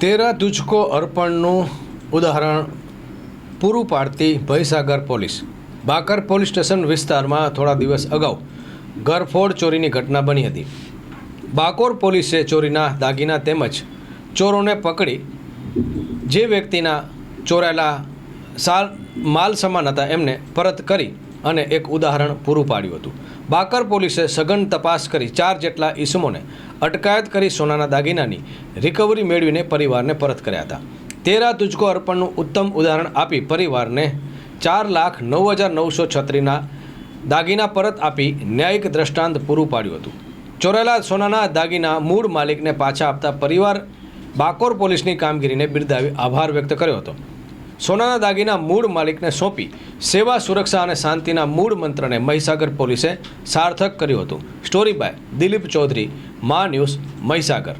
તેરા તુજકો અર્પણનું ઉદાહરણ, પૂરું પાડતી ભયસાગર પોલીસ. બાકર પોલીસ સ્ટેશન વિસ્તારમાં થોડા દિવસ અગાઉ ઘરફોડ ચોરીની ઘટના બની હતી. બાકોર પોલીસે ચોરીના દાગીના તેમજ ચોરોને પકડી જે વ્યક્તિના ચોરાયેલા સાલ, માલ સમાન હતા એમને પરત કરી અને એક ઉદાહરણ પૂરું પાડ્યું હતું. બાકર પોલીસે સઘન તપાસ કરી ચાર જેટલા ઈસમોને અટકાયત કરી સોનાના દાગીનાની રિકવરી મેળવીને પરિવારને પરત કર્યા હતા. તેરા તુજકો અર્પણનું ઉત્તમ ઉદાહરણ આપી પરિવારને ચાર લાખ નવ હજાર નવસો છત્રીના દાગીના પરત આપી ન્યાયિક દ્રષ્ટાંત પૂરું પાડ્યું હતું. ચોરેલા સોનાના દાગીના મૂળ માલિકને પાછા આપતા પરિવાર બાકોર પોલીસની કામગીરીને બિરદાવી આભાર વ્યક્ત કર્યો હતો. સોનાના દાગીના મૂળ માલિકને સોંપી સેવા, સુરક્ષા અને શાંતિના મૂળ મંત્રને મહીસાગર પોલીસે સાર્થક કર્યું હતું. સ્ટોરી બાય દિલીપ ચૌધરી, મા ન્યૂઝ મહીસાગર.